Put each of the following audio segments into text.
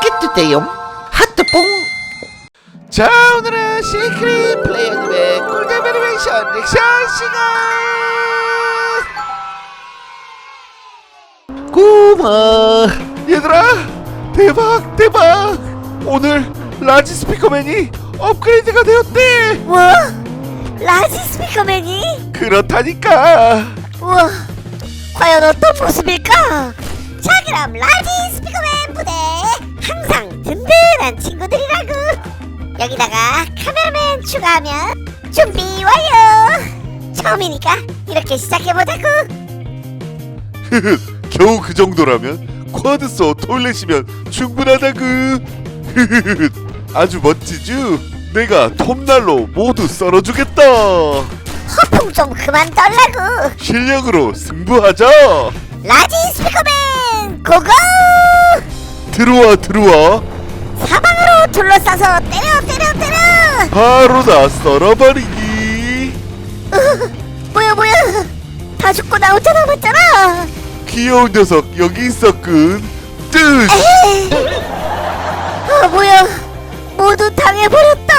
좋겠는데요? 하트뽕. 자 오늘은 시크릿 플레이어님의 꿀잼 애니메이션 릭션 시간! 고마 얘들아 대박 대박. 오늘 라지 스피커맨이 업그레이드가 되었대. 뭐? 라지 스피커맨이? 그렇다니까. 우와 과연 어떤 모습일까? 자 그럼 라지 스피커맨 든든한 친구들이라고. 여기다가 카메라맨 추가하면 준비 완료. 처음이니까 이렇게 시작해보자고. 겨우 그 정도라면 쿼드소 토일렛이면 충분하다구. 아주 멋지죠? 내가 톱날로 모두 썰어주겠다. 허풍 좀 그만 떨라고 실력으로 승부하자. 라지 스피커맨 고고 들어와 들어와. 사방으로 둘러싸서 때려 때려 때려! 바로 다 썰어버리기. 뭐야 뭐야. 다 죽고 나 혼자 남았잖아. 귀여운 녀석 여기 있었군. 뜨아 뭐야. 모두 당해버렸다.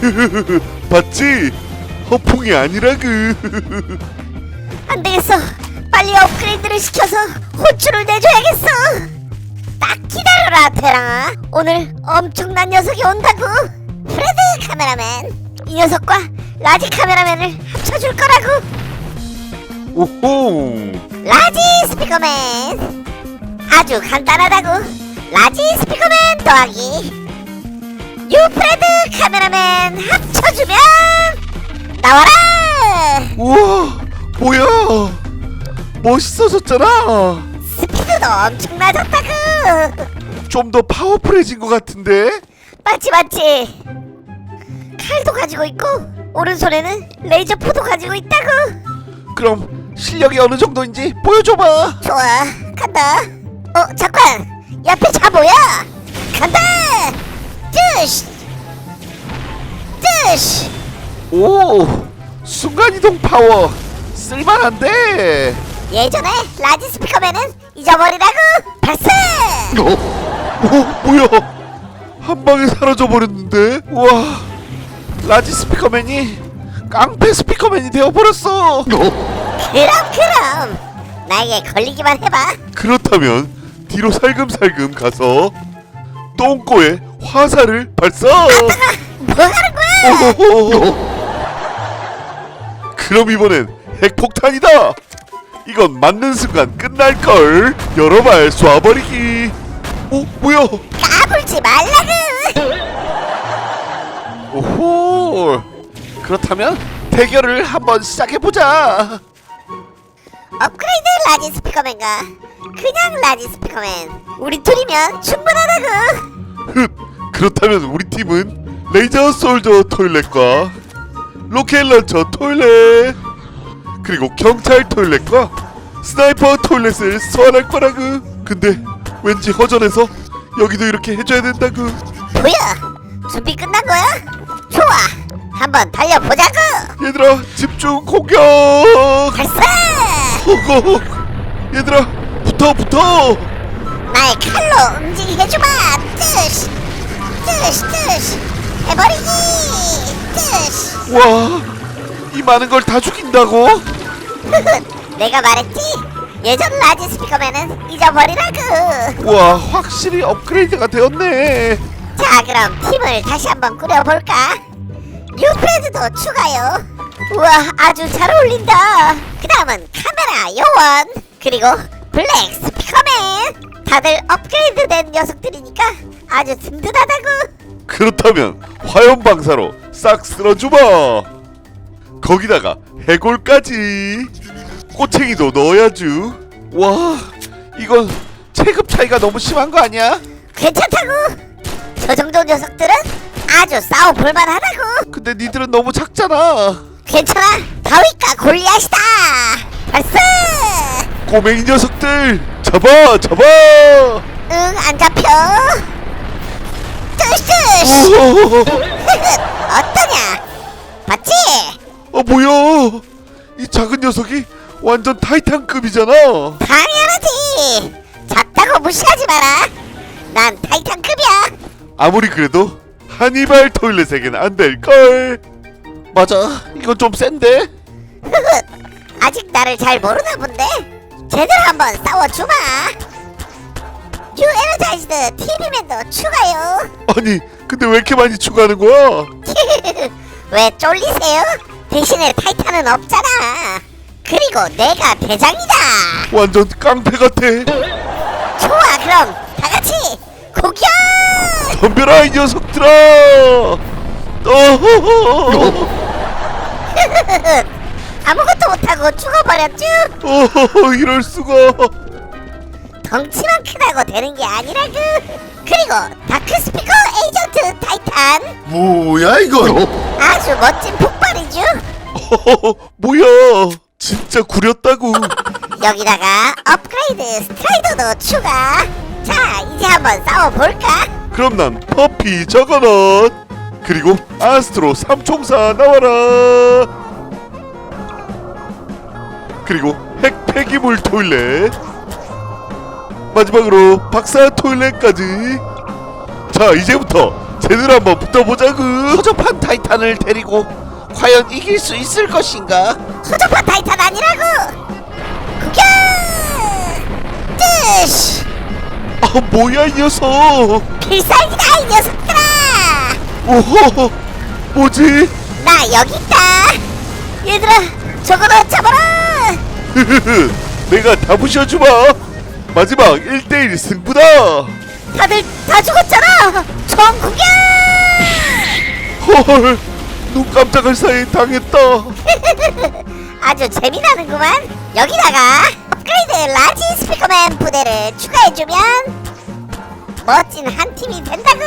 봤지? 허풍이 아니라구. 안 되겠어. 빨리 업그레이드를 시켜서 호출을 내줘야겠어 딱 기다려라 대랑아 오늘 엄청난 녀석이 온다고. 프레드 카메라맨 이 녀석과 라지 카메라맨을 합쳐줄 거라고. 오호 라지 스피커맨. 아주 간단하다고. 라지 스피커맨 더하기. 뉴프레드 카메라맨 합쳐주면 나와라! 우와 뭐야? 멋있어졌잖아 엄청나졌다구. 좀 더 파워풀해진 것 같은데? 맞지 맞지. 칼도 가지고 있고 오른손에는 레이저 포도 가지고 있다고 그럼 실력이 어느 정도인지 보여줘봐. 좋아 간다. 어 잠깐. 옆에 차 뭐야 간다. 뜨시. 뜨시. 오 순간이동 파워. 쓸만한데? 예전에 라지 스피커맨은 잊어버리라고! 발사! 어? 뭐야? 한 방에 사라져 버렸는데? 우와 라지 스피커맨이 깡패 스피커맨이 되어 버렸어! 그럼 그럼! 나에게 걸리기만 해봐! 그렇다면 뒤로 살금살금 가서 똥꼬에 화살을 발사! 뭐 하는 거야? 오호호. 그럼 이번엔 핵폭탄이다 이건 맞는 순간 끝날걸. 여러 발 쏴버리기. 오 뭐야? 까불지 말라고! 오호! 그렇다면 대결을 한번 시작해보자. 업그레이드 라지 스피커맨과 그냥 라지 스피커맨. 우리 둘이면 충분하다고! 흡 그렇다면 우리 팀은 레이저 솔저 토일렛과 로켓 런처 토일렛 그리고 경찰 토일렛과 스나이퍼 토일렛을 소환할 거라고 근데 왠지 허전해서 여기도 이렇게 해줘야 된다고 뭐야 준비 끝난 거야? 좋아! 한번 달려보자고 얘들아 집중 공격! 발사! 호호! 얘들아 붙어 붙어! 나의 칼로 움직이게 해주마! 뜨시! 뜨시 뜨시! 해버리기! 뜨시! 와 이 많은 걸 다 죽인다고? 내가 말했지? 예전 라지 스피커맨은 잊어버리라고 와 확실히 업그레이드가 되었네. 자 그럼 팀을 다시 한번 꾸려볼까? 뉴프레드도 추가요. 우와 아주 잘 어울린다. 그 다음은 카메라 요원 그리고 블랙 스피커맨. 다들 업그레이드 된 녀석들이니까 아주 든든하다고 그렇다면 화염 방사로 싹 쓸어주마 거기다가 해골까지. 꼬챙이도 넣어야죠. 와 이건 체급 차이가 너무 심한 거 아니야? 괜찮다고. 저 정도 녀석들은 아주 싸워 볼만하다고. 근데 니들은 너무 작잖아. 괜찮아. 다윗과 골리앗이다. 발사 꼬맹이 녀석들 잡아 잡아! 응안 잡혀. 오, 어떠냐? 봤지 어 뭐야? 이 작은 녀석이 완전 타이탄급이잖아. 당연하지. 작다고 무시하지 마라. 난 타이탄 아무리 그래도 하니발 토일렛에겐 안 될 걸. 맞아. 이건 좀 센데. 아직 나를 잘 모르나 본데. 제대로 한번 싸워 주마. 뉴 에너자이즈드 TV맨도 추가요. 아니 근데 왜 이렇게 많이 추가하는 거야? 왜 쫄리세요? 대신에 타이탄은 없잖아. 그리고 내가 대장이다. 완전 깡패 같아. 좋아 그럼 다 같이 공격 덤벼라 이 녀석들아! 어허허 아무것도 못하고 죽어버렸죠 어허허 이럴 수가. 덩치만 크다고 되는 게 아니라구. 그리고 다크 스피커 에이전트 타이탄. 뭐야 이건 아주 멋진 폭발이죠? 뭐야? 진짜 구렸다고. 여기다가 업그레이드 스트라이더도 추가. 자 이제 한번 싸워볼까? 그럼 난 퍼피 저거넛. 그리고 아스트로 삼총사 나와라. 그리고 핵 폐기물 토일렛. 마지막으로 박사 토일렛까지. 자 이제부터 제대로 한번 붙어보자구. 허접한 타이탄을 데리고 과연 이길 수 있을 것인가? 허접한 타이탄 아니라고 구경! 뜨시! 아 뭐야 이 녀석? 필살기다 이 녀석들아! 오호 뭐지? 나 여기 있다! 얘들아 저거로 잡아라! 내가 다 부셔주마. 마지막 1대1 승부다 다들 다 죽었잖아! 총 구경 헐, 눈 깜짝할 사이에 당했다. 아주 재미나는구만. 여기다가 업그레이드 라지 스피커맨 부대를 추가해주면 멋진 한 팀이 된다구!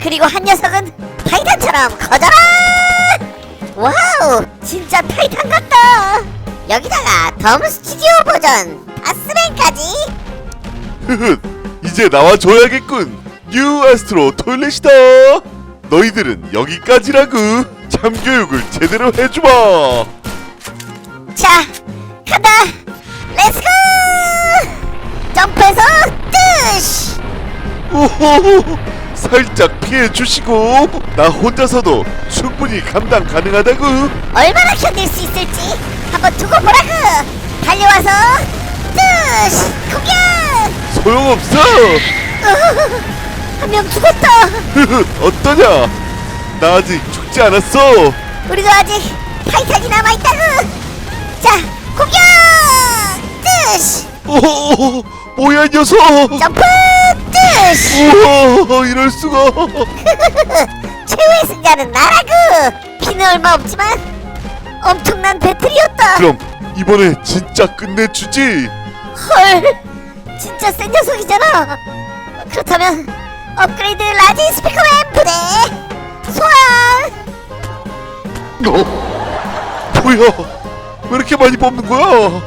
그리고 한 녀석은 타이탄처럼 커져라 와우 진짜 타이탄 같다! 여기다가 덤 스튜디오 버전 바스맨까지! 흐흐, 이제 나와줘야겠군. 뉴 아스트로 토일렛이다. 너희들은 여기까지라구. 참교육을 제대로 해주마. 자 간다 렛츠고 점프해서 뜨시 오호, 살짝 피해 주시고 나 혼자서도 충분히 감당 가능하다구. 얼마나 견딜 수 있을지 한번 두고 보라고 달려와서 뜨시 공격 소용없어. 한 명 죽었다. 어떠냐? 나 아직 죽지 않았어. 우리도 아직 타이탄이 남아 있다고 자 공격! 뜨시! 오, 뭐야 이 녀석? 점프! 뜨시! 우와 이럴 수가. 최후의 승자는 나라고 피는 얼마 없지만 엄청난 배틀이었다. 그럼 이번에 진짜 끝내주지. 헐 진짜 센 녀석이잖아. 그렇다면 업그레이드 라지 스피커맨 부대 소환 뭐야? 왜 이렇게 많이 뽑는 거야?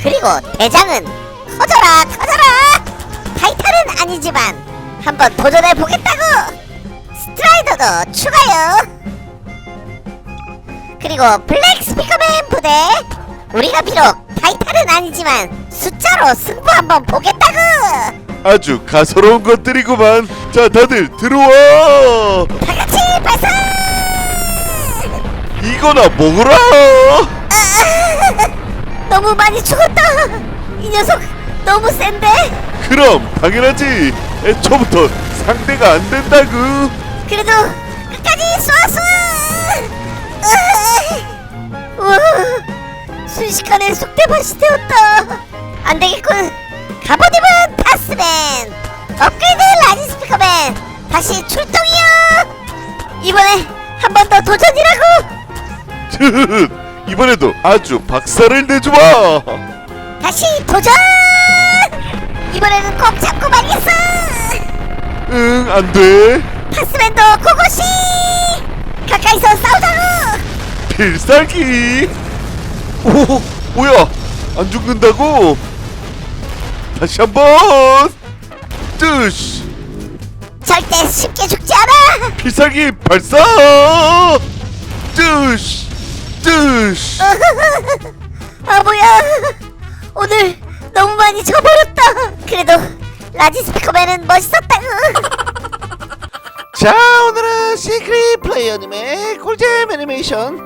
그리고 대장은 커져라 커져라. 타이탄은 아니지만 한번 도전해 보겠다고. 스트라이더도 추가요. 그리고 블랙 스피커맨 부대 우리가 비록 타이탄은 아니지만 숫자로 승부 한번 보겠다고 아주 가소로운 것들이구만. 자 다들 들어와! 다 같이 발사! 이거나 먹어라! 너무 많이 죽었다! 이 녀석 너무 센데? 그럼 당연하지. 애초부터 상대가 안 된다구. 그래도 끝까지 쏘아 쏘아 우와 순식간에 쑥대밭이 되었다. 안 되겠군. 갑옷입은 타스맨. 업그레이드 라지 스피커맨. 다시 출동이요 이번에 한 번 더 도전이라고. 이번에도 아주 박살을 내주마. 다시 도전! 이번에는 꼭 잡고 말겠어. 응 안돼. 타스맨도 고고씨 가까이서 싸우자고! 필살기 오 뭐야? 안 죽는다고? 다시 한번! 뜨시 절대 쉽게 죽지 않아! 필살기 발사! 뜨시 뜨시 아 뭐야? 오늘 너무 많이 져버렸다. 그래도 라지 스피커맨은 멋있었다구 자 오늘은 시크릿 플레이어님의 꿀잼 애니메이션